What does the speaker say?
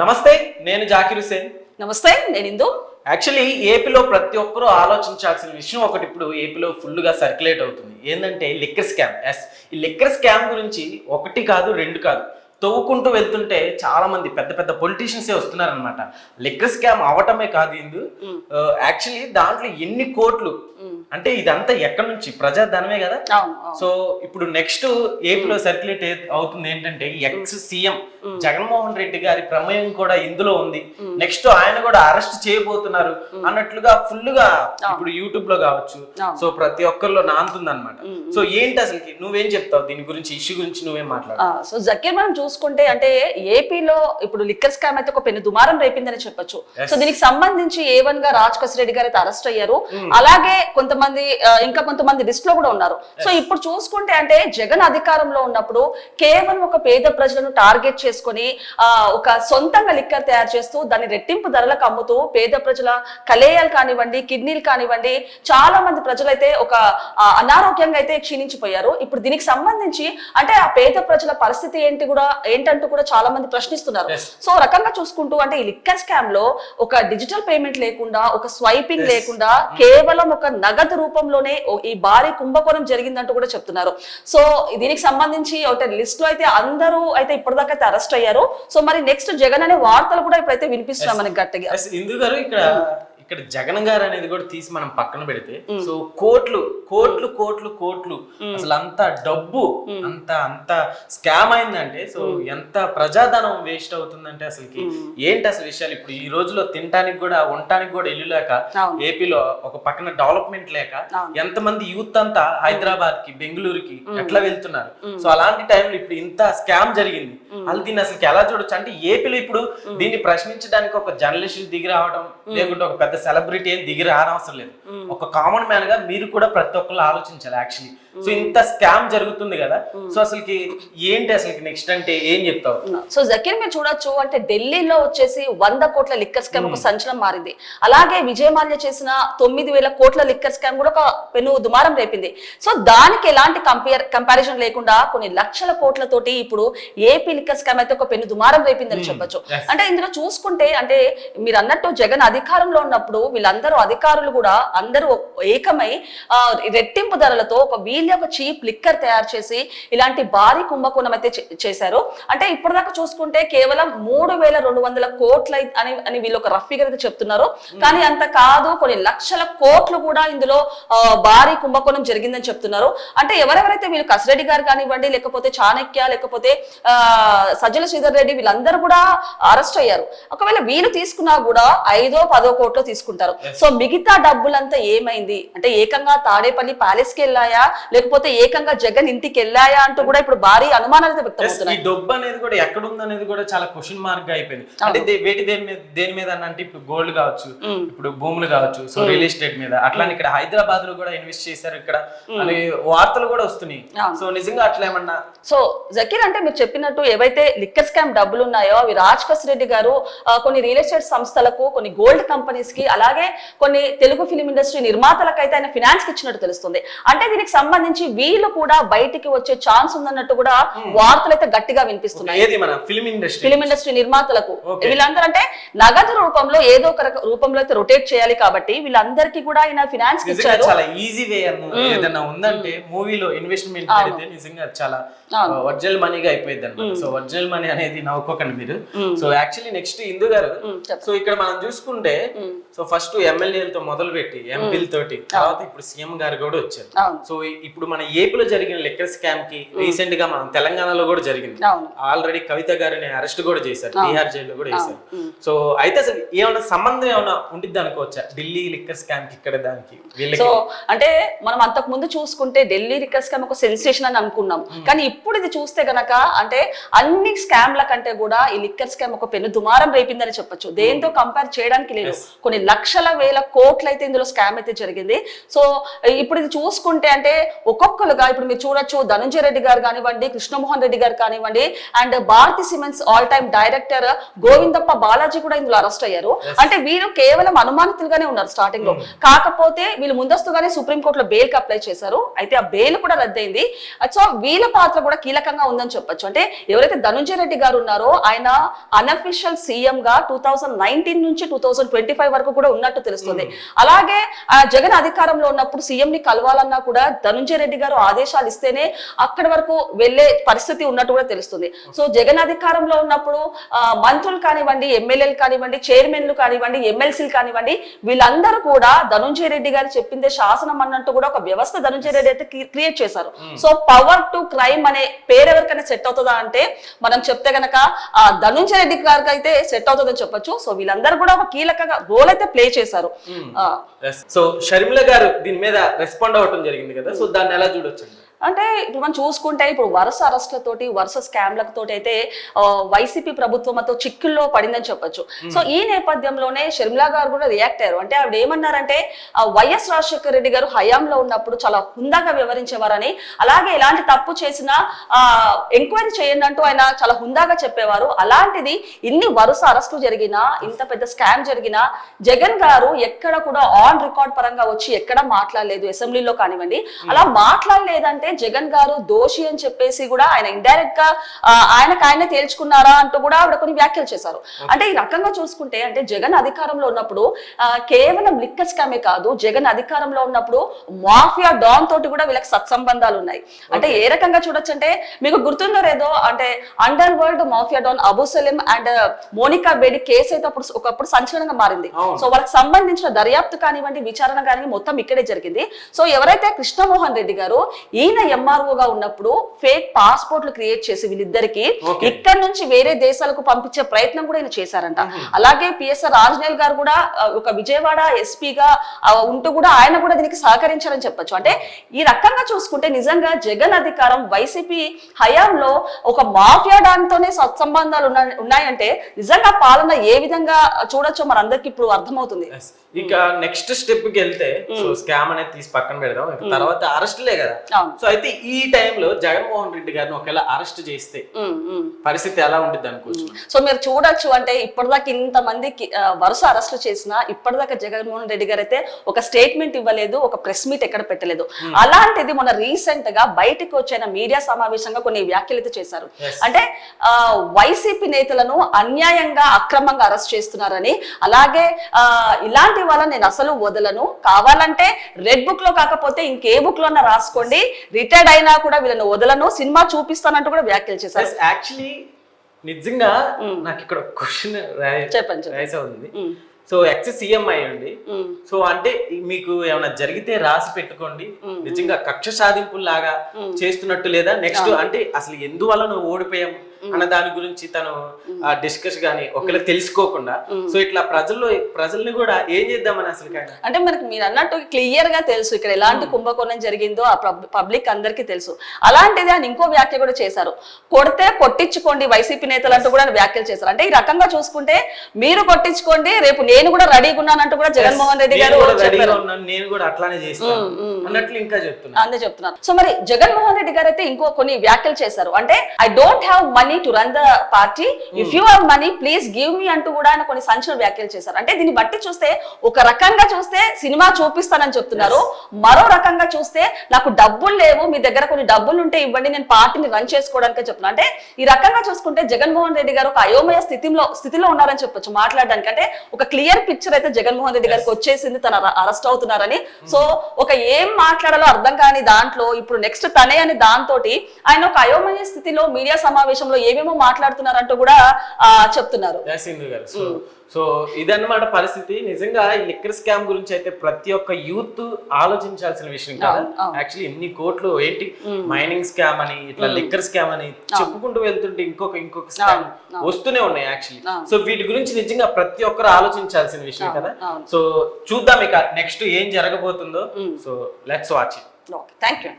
నమస్తే నేను జాకిర్ హుసేన్ నమస్తే నేను ఇందు. యాక్చువల్లీ ఏపీలో ప్రతి ఒక్కరూ ఆలోచించాల్సిన విషయం ఒకటి ఇప్పుడు ఏపీలో ఫుల్గా సర్క్యులేట్ అవుతుంది. ఏంటంటే లిక్కర్ స్కామ్ ఎస్ ఈ లిక్కర్ స్కామ్ గురించి ఒకటి కాదు రెండు కాదు. తవ్వుకుంటూ వెళ్తుంటే చాలా మంది పెద్ద పెద్ద పొలిటీషియన్సే వస్తున్నారనమాట లిక్కర్ స్కామ్ అవటమే కాదు ఇందు. యాక్చువల్లీ దాంట్లో ఎన్ని కోట్లు అంటే ఇదంతా ఎక్కడి నుంచి? ప్రజాధనమే కదా. సో ఇప్పుడు నెక్స్ట్ ఏపీలో సర్క్యులేట్ అవుతుంది ఏంటంటే ఎక్స్ సీఎం జగన్మోహన్ రెడ్డి గారి ప్రమేయం కూడా ఇందులో ఉంది. నెక్స్ట్ ఆయన కూడా అరెస్ట్ చేయబోతున్నారు అన్నట్లుగా ఫుల్గా ఇప్పుడు యూట్యూబ్లో కావచ్చు. సో ప్రతి ఒక్కరిలో నాంతుంది అనమాట సో ఏంటి అసలుకి నువ్వేం చెప్తావు? దీని గురించి ఇష్యూ గురించి నువ్వేం మాట్లాడు సో జకీర్ మనం చూసుకుంటే అంటే ఏపీలో ఇప్పుడు లిక్కర్ స్కామ్ అయితే ఒక పెను దుమారం రేపిందని చెప్పొచ్చు. సో దీనికి సంబంధించి ఏ వన్గా రాజ్ రెడ్డి గారు అయితే అరెస్ట్ అయ్యారు. అలాగే కొంతమంది ఆ, ఇంకా కొంతమంది లిస్ట్లో కూడా ఉన్నారు. సో ఇప్పుడు చూసుకుంటే అంటే జగన్ అధికారంలో ఉన్నప్పుడు కేవలం ఒక పేద ప్రజలను టార్గెట్ చేసుకొని ఆ, ఒక సొంతంగా లిక్కర్ తయారు చేస్తూ దాన్ని రెట్టింపు ధరలకు అమ్ముతూ పేద ప్రజల కలేయాలు కానివ్వండి కిడ్నీలు కానివ్వండి చాలా మంది ప్రజలైతే ఒక అనారోగ్యంగా అయితే క్షీణించిపోయారు. ఇప్పుడు దీనికి సంబంధించి అంటే ఆ పేద ప్రజల పరిస్థితి ఏంటి కూడా ఏంటంటూ కూడా చాలా మంది ప్రశ్నిస్తున్నారు. సో రకంగా చూసుకుంటూ అంటే ఈ లిక్కర్ స్కామ్లో ఒక డిజిటల్ పేమెంట్ లేకుండా ఒక స్వైపింగ్. లేకుండా కేవలం ఒక నగదు రూపంలోనే ఓ- ఈ భారీ కుంభకోణం జరిగిందంటూ కూడా చెప్తున్నారు. సో దీనికి సంబంధించి ఒక లిస్ట్లో అయితే అందరూ అయితే ఇప్పటిదాకా అయితే అరెస్ట్ అయ్యారు. సో మరి నెక్స్ట్ జగన్ అనే వార్తలు కూడా ఇప్పుడైతే వినిపిస్తున్నాయి మనకి గట్టిగా. Yes, ఇందు గారు ఇక్కడ ఇక్కడ జగన్ గారు అనేది కూడా తీసి మనం పక్కన పెడితే సో కోట్లు కోట్లు కోట్లు కోట్లు. అసలు అంత డబ్బు అంత అంత స్కామ్ అయిందంటే సో ఎంత ప్రజాధనం వేస్ట్ అవుతుందంటే అసలుకి ఏంటి అసలు విషయాలు? ఇప్పుడు ఈ రోజులో తినడానికి కూడా ఉండటానికి కూడా ఇల్లు లేక. ఏపీలో ఒక పక్కన డెవలప్మెంట్ లేక అవును. ఎంతమంది యూత్ అంతా హైదరాబాద్కి బెంగళూరుకి ఎట్లా వెళ్తున్నారు? సో అలాంటి టైంలో ఇప్పుడు ఇంత స్కామ్ జరిగింది. వాళ్ళు దీన్ని అసలు ఎలా చూడొచ్చు? అంటే ఏపీలో ఇప్పుడు దీన్ని ప్రశ్నించడానికి ఒక జర్నలిస్ట్ దిగి రావడం లేకుంటే ఒక పెద్ద సెలబ్రిటీ ఏం దిగి రానవసరం లేదు. ఒక కామన్ మ్యాన్గా మీరు కూడా ప్రతి ఒక్కరు ఆలోచించాలి యాక్చువల్లీ. సో ఇంత స్కామ్ జరుగుతుంది కదా. సో అసలుకి ఏంటి అసలుకి నెక్స్ట్ అంటే ఏం చెప్తావు? సో జకీర్ మీరు చూడొచ్చు అంటే ఢిల్లీలో వచ్చేసి వంద కోట్ల లిక్కర్ స్కామ్ ఒక సంచలనం మారింది. అలాగే విజయమాల్య చేసిన తొమ్మిది వేల కోట్ల లిక్కర్ స్కామ్ కూడా ఒక పెను దుమారం రేపింది. సో దానికి ఎలాంటి కంపేర్ కంపారిజన్ లేకుండా కొన్ని లక్షల కోట్లతోటి ఇప్పుడు ఏపీ లిక్కర్ స్కామ్ అయితే ఒక పెను దుమారం రేపిందని చెప్పొచ్చు. Yes. అంటే ఇందులో చూసుకుంటే అంటే మీరు అన్నట్టు జగన్ అధికారంలో ఉన్నప్పుడు వీళ్ళందరూ అధికారులు కూడా అందరూ ఏకమై రెట్టింపు ధరలతో ఒక వీళ్ళ ఒక చీప్ లిక్కర్ తయారు చేసి ఇలాంటి భారీ కుంభకోణం అయితే చేశారు. అంటే ఇప్పటిదాకా చూసుకుంటే కేవలం మూడు వేల రెండు వందల కోట్ల అని అని వీళ్ళు ఒక రఫ్ ఫిగర్ అయితే చెప్తున్నారు. కానీ అంత కాదు కొన్ని లక్షల కోట్లు కూడా ఇందులో భారీ కుంభకోణం జరిగిందని చెప్తున్నారు. అంటే ఎవరెవరైతే వీళ్ళు కసిరెడ్డి గారు కానివ్వండి లేకపోతే చాణక్య లేకపోతే ఆ, సజ్జల శ్రీధర్ రెడ్డి వీళ్ళందరూ కూడా అరెస్ట్ అయ్యారు. ఒకవేళ వీళ్ళు తీసుకున్నా కూడా ఐదో పదో కోట్లు తీసుకుంటారు. సో మిగతా డబ్బులంతా ఏమైంది? అంటే ఏకంగా తాడేపల్లి ప్యాలెస్కి వెళ్ళాయా? లేకపోతే ఏకంగా జగన్ ఇంటికి వెళ్ళాయా అంటూ కూడా ఇప్పుడు భారీ అనుమానాలు వ్యక్తమవుతున్నాయి డబ్బు అనేది కూడా ఎక్కడ ఉంది అనేది కూడా చాలా క్వశ్చన్ మార్క్గా అయిపోయింది. అంటే వేటి దేని మీద దేని మీద అంటే ఇప్పుడు గోల్డ్ కావచ్చు ఇప్పుడు భూములు కావచ్చు సో రియల్ ఎస్టేట్ మీద. అట్లానే ఇక్కడ హైదరాబాద్లో కూడా ఇన్వెస్ట్ చేశారు ఇక్కడ. వార్తలు కూడా వస్తున్నాయి. సో నిజంగా అట్లా ఏమన్నా సో జకీర్ అంటే మీరు చెప్పినట్టు ఏవైతే లిక్కర్ స్కామ్ డబ్బులు ఉన్నాయో అవి రాజ్ రెడ్డి గారు కొన్ని రియల్ ఎస్టేట్ సంస్థలకు కొన్ని గోల్డ్ కంపెనీస్కి అలాగే కొన్ని తెలుగు ఫిలిం ఇండస్ట్రీ నిర్మాతలకు అయితే ఆయన ఫినాన్స్ ఇచ్చినట్టు తెలుస్తుంది. అంటే దీనికి సంబంధించి వీళ్ళు కూడా బయటికి వచ్చే ఛాన్స్ ఉందన్నట్టు కూడా వార్తలు అయితే గట్టిగా వినిపిస్తున్నాయి. Film industry? ఫిలిం ఇండస్ట్రీ నిర్మాతలకు. వీళ్ళందరూ అంటే నగదు రూపంలో ఏదో ఒక రక- రూపంలో అయితే రొటేట్ చేయాలి కాబట్టి వీళ్ళందరికీ కూడా ఆయన ఫినాన్స్ ఇచ్చారు. చాలా ఈజీ వే అన్న ఏదైనా ఉందంటే మూవీలో ఇన్వెస్ట్మెంట్ పెడితే నిజంగా చాలా. ఒరిజినల్ మనీగా అయిపోయింది అనమాట సో ఒరిజినల్ మనీ అనేది నవ్వుకోకండి మీరు. సో యాక్చువల్లీ నెక్స్ట్ ఇందు గారు. సో ఇక్కడ మనం చూసుకుంటే సో ఫస్ట్ ఎమ్మెల్యేలతో మొదలు పెట్టి ఎంపీల తోటి తర్వాత ఇప్పుడు సీఎం గారు కూడా వచ్చారు. సో ఇప్పుడు మన ఏపీలో జరిగిన లెక్కర్ స్కామ్కి రీసెంట్గా మనం తెలంగాణలో కూడా జరిగింది. ఆల్రెడీ కవిత గారిని అరెస్ట్ కూడా చేశారు బీహార్ జైల్లో కూడా చేశారు. సో అయితే అసలు ఏమైనా సంబంధం ఏమైనా ఉండిద్ది అనుకోవచ్చా? ఢిల్లీ లిక్కర్ స్కామ్కి ఇక్కడ దానికి సో అంటే మనం అంతకు ముందు చూసుకుంటే ఢిల్లీ రికర్ స్కామ్ ఒక సెన్సేషన్ అని అనుకున్నాం. కానీ ఇప్పుడు ఇది చూస్తే గనక అంటే అన్ని స్కామ్ల కంటే కూడా ఈ లిక్కర్ స్కామ్ ఒక పెను దుమారం రేపిందని చెప్పొచ్చు. దేంతో కంపేర్ చేయడానికి లేదు. కొన్ని లక్షల వేల కోట్లు అయితే ఇందులో స్కామ్ అయితే జరిగింది. సో ఇప్పుడు ఇది చూసుకుంటే అంటే ఒక్కొక్కరుగా ఇప్పుడు మీరు చూడొచ్చు ధనంజయ రెడ్డి గారు కానివ్వండి కృష్ణమోహన్ రెడ్డి గారు కానివ్వండి and Bharathi cements all time director Govindappa Balaji కూడా ఇందులో అరెస్ట్ అయ్యారు. అంటే వీరు కేవలం అనుమానితులుగానే ఉన్నారు స్టార్టింగ్లో. కాకపోతే వీళ్ళు ముందస్తుగానే సుప్రీంకోర్టులో బెయిల్కి అప్లై చేశారు. అయితే ఆ బెయిల్ కూడా రద్దయింది. సో వీళ్ళ పాత్ర కూడా కీలకంగా ఉందని చెప్పొచ్చు. అంటే ఎవరైతే ధనుంజయ రెడ్డి గారు ఉన్నారో ఆయన అన్అఫిషియల్ సీఎం గా టూ థౌజండ్ నైన్టీన్ నుంచి టూ థౌజండ్ ట్వంటీ ఫైవ్ వరకు కూడా ఉన్నట్టు తెలుస్తుంది. అలాగే ఆ, జగన్ అధికారంలో ఉన్నప్పుడు సీఎం ని కలవాలన్నా కూడా ధనుంజయ రెడ్డి గారు ఆదేశాలు ఇస్తేనే అక్కడి వరకు వెళ్ళే పరిస్థితి ఉన్నట్టు కూడా తెలుస్తుంది. సో జగన్ అధికారంలో ఉన్నప్పుడు మంత్రులు కానివ్వండి ఎమ్మెల్యేలు కానివ్వండి చైర్మన్లు కానివ్వండి ఎమ్మెల్సీలు కానివ్వండి వీళ్ళందరూ కూడా ధనుంజయ రెడ్డి గారు చెప్పిందే శాసనం అన్నట్టు కూడా ఒక వ్యవస్థ ధనుంజయ రెడ్డి అయితే క్రియేట్ చేశారు. సో పవర్ టు క్రైమ్ అనే పేరు ఎవరికైనా సెట్ అవుతుందా అంటే మనం చెప్తే గనక ఆ ధనుంజయ రెడ్డి గారికి అయితే సెట్ అవుతుందని చెప్పొచ్చు. సో వీళ్ళందరూ కూడా ఒక కీలకంగా రోల్ అయితే ప్లే చేశారు. సో షర్మిల గారు దీని మీద రెస్పాండ్ అవ్వటం జరిగింది కదా. సో దాన్ని ఎలా చూడొచ్చు అంటే ఇప్పుడు మనం చూసుకుంటే ఇప్పుడు వరుస అరెస్ట్లతోటి వరుస స్కామ్లతోటి అయితే వైసీపీ ప్రభుత్వం అంతా చిక్కుల్లో పడిందని చెప్పొచ్చు. సో ఈ నేపథ్యంలోనే షర్మిలా గారు కూడా రియాక్ట్ అయ్యారు. అంటే ఆవిడ ఏమన్నారంటే వైఎస్ రాజశేఖర రెడ్డి గారు హయాంలో ఉన్నప్పుడు చాలా హుందాగా వ్యవహరించేవారని అలాగే ఎలాంటి తప్పు చేసినా ఎంక్వైరీ చేయండి అంటూ ఆయన చాలా హుందాగా చెప్పేవారు. అలాంటిది ఇన్ని వరుస అరెస్టులు జరిగినా ఇంత పెద్ద స్కామ్ జరిగినా జగన్ గారు ఎక్కడ కూడా ఆన్ రికార్డ్ పరంగా వచ్చి ఎక్కడ మాట్లాడలేదు అసెంబ్లీలో కానివ్వండి. అలా మాట్లాడలేదంటే జగన్ గారు దోషి అని చెప్పేసి కూడా ఆయన ఇండైరెక్ట్గా ఆయనకు ఆయనే తేల్చుకున్నారా అంటూ కూడా ఆవిడ కొన్ని వ్యాఖ్యలు చేశారు. అంటే ఈ రకంగా చూసుకుంటే అంటే జగన్ అధికారంలో ఉన్నప్పుడు కేవలం లిక్కర్ స్కామే కాదు జగన్ అధికారంలో ఉన్నప్పుడు మాఫియా డాన్ తోటి కూడా వీళ్ళకి సత్సంబంధాలు ఉన్నాయి. అంటే ఏ రకంగా చూడొచ్చు అంటే మీకు గుర్తుందో లేదో అంటే underworld mafia don Abu Salim and Monica Bedi case అయితే అప్పుడు ఒకప్పుడు సంచలనంగా మారింది. సో వాళ్ళకి సంబంధించిన దర్యాప్తు కానివ్వండి విచారణ కానివ్వండి మొత్తం ఇక్కడే జరిగింది. సో ఎవరైతే కృష్ణమోహన్ రెడ్డి గారు ఈయన MRO గా ఉన్నప్పుడు ఫేక్ పాస్పోర్ట్లు క్రియేట్ చేసి వీళ్ళిద్దరికి. ఇక్కడ నుంచి వేరే దేశాలకు పంపించే ప్రయత్నం కూడా ఈయన చేశారంట. అలాగే పిఎస్ఆర్ రాజనేల్ గారు కూడా ఒక విజయవాడ ఎస్పీగా ఉంటూ కూడా ఆయన కూడా దీనికి సహకరించారని చెప్పొచ్చు. అంటే ఈ రకంగా చూసుకుంటే నిజంగా జగన్ అధికారం వైసీపీ హయాంలో ఒక మాఫియా దానితోనే సత్సంబంధాలు ఉన్న- ఉన్నాయంటే నిజంగా పాలన ఏ విధంగా చూడొచ్చో మనందరికి ఇప్పుడు అర్థమవుతుంది. ఇక నెక్స్ట్ స్టెప్కి వెళ్తే స్కామ్ అనేది తీసి పక్కన పెడదాం. ఇక తర్వాత అరెస్ట్లే కదా. సో అయితే ఈ టైంలో జగన్మోహన్ రెడ్డి గారిని ఒకవేళ అరెస్ట్ చేస్తే. పరిస్థితి ఎలా ఉంటుంది అనుకోవచ్చు? సో మీరు చూడొచ్చు అంటే ఇప్పటిదాకా ఇంత మందికి ఆ, వరుస అరెస్టులు చేసినా ఇప్పటిదాకా జగన్మోహన్ రెడ్డి గారు అయితే ఒక స్టేట్మెంట్ ఇవ్వలేదు ఒక ప్రెస్ మీట్ ఎక్కడ పెట్టలేదు. అలాంటిది మొన్న రీసెంట్గా బయటకు వచ్చిన మీడియా సమావేశంగా కొన్ని వ్యాఖ్యలు అయితే చేశారు. అంటే వైసీపీ నేతలను అన్యాయంగా అక్రమంగా అరెస్ట్ చేస్తున్నారని అలాగే ఇలాంటి వాళ్ళని నేను అసలు వదలను. కావాలంటే రెడ్ బుక్లో కాకపోతే ఇంకే బుక్లో రాసుకోండి. రిటైర్డ్ అయినా కూడా వీళ్ళని వదలను సినిమా చూపిస్తానంటూ కూడా వ్యాఖ్యలు చేశారు. యాక్చువల్లీ నిజంగా నాకు ఇక్కడ క్వశ్చన్ చెప్పండి సో ఎక్స్ సీఎం అయ్యండి. సో అంటే మీకు ఏమైనా జరిగితే రాసి పెట్టుకోండి. నిజంగా కక్ష సాధింపులు లాగా చేస్తున్నట్టు లేదా? నెక్స్ట్ అంటే అసలు ఎందువల్ల నువ్వు ఓడిపోయాం అన్న దాని గురించి తను డిస్కస్ గానీ ఒకవేళ తెలుసుకోకుండా. సో ఇట్లా ప్రజల్లో ప్రజల్ని కూడా ఏం చేద్దామని అసలు అంటే మనకి మీరు అన్నట్టు క్లియర్గా తెలుసు ఇక్కడ ఎలాంటి కుంభకోణం జరిగిందో ఆ పబ్లిక్ అందరికీ తెలుసు. అలాంటిది ఆయన ఇంకో వ్యాఖ్య కూడా చేశారు. కొడితే కొట్టించుకోండి వైసీపీ నేతలు అంటూ కూడా వ్యాఖ్యలు చేశారు. అంటే ఈ రకంగా చూసుకుంటే మీరు కొట్టించుకోండి రేపు నేను కూడా రెడీగా ఉన్నానంటూ కూడా జగన్మోహన్ రెడ్డి గారు నేను కూడా అట్లానే చేస్తాను అన్నట్లు ఇంకా చెప్తున్నా అందే చెప్తున్నారు. సో మరి జగన్మోహన్ రెడ్డి గారు అయితే ఇంకో కొన్ని వ్యాఖ్యలు చేశారు. అంటే I don't have money to run the party if you have money please give me అంటూ కూడా ఆయన కొన్ని సంచలన వ్యాఖ్యలు చేశారు. అంటే దీన్ని బట్టి చూస్తే ఒక రకంగా చూస్తే సినిమా చూపిస్తానని చెప్తున్నారు. మరో రకంగా చూస్తే నాకు డబ్బులు లేవు మీ దగ్గర కొన్ని డబ్బులు ఉంటే ఇవ్వండి నేను పార్టీని రన్ చేసుకోవడానికి చెప్తున్నా. అంటే ఈ రకంగా చూసుకుంటే జగన్మోహన్ రెడ్డి గారు ఒక అయోమయ స్థితిలో స్థితిలో ఉన్నారని చెప్పొచ్చు మాట్లాడడానికి. అంటే ఒక క్లియర్ పిక్చర్ అయితే జగన్మోహన్ రెడ్డి గారికి వచ్చేసింది తన అరెస్ట్ అవుతున్నారని. సో ఒక ఏం మాట్లాడాలో అర్థం కాని దాంట్లో ఇప్పుడు నెక్స్ట్ తనే అని దాంతో ఆయన ఒక అయోమయ స్థితిలో మీడియా సమావేశంలో ఏమేమో మాట్లాడుతున్నారంటూ కూడా చెప్తున్నారు. సో ఇదన్నమాట పరిస్థితి. నిజంగా ఈ లిక్కర్ స్కామ్ గురించి అయితే ప్రతి ఒక్క యూత్ ఆలోచించాల్సిన విషయం కదా. యాక్చువల్లీ ఎన్ని కోట్లు ఏంటి? మైనింగ్ స్కామ్ అని ఇట్లా లిక్కర్ స్కామ్ అని చెప్పుకుంటూ వెళ్తుంటే ఇంకొక ఇంకొక స్కామ్ వస్తూనే ఉన్నాయి యాక్చువల్లీ. సో వీటి గురించి నిజంగా ప్రతి ఒక్కరు ఆలోచించాల్సిన విషయం కదా. సో చూద్దాం ఇక నెక్స్ట్ ఏం జరగబోతుందో. So let's watch it thank you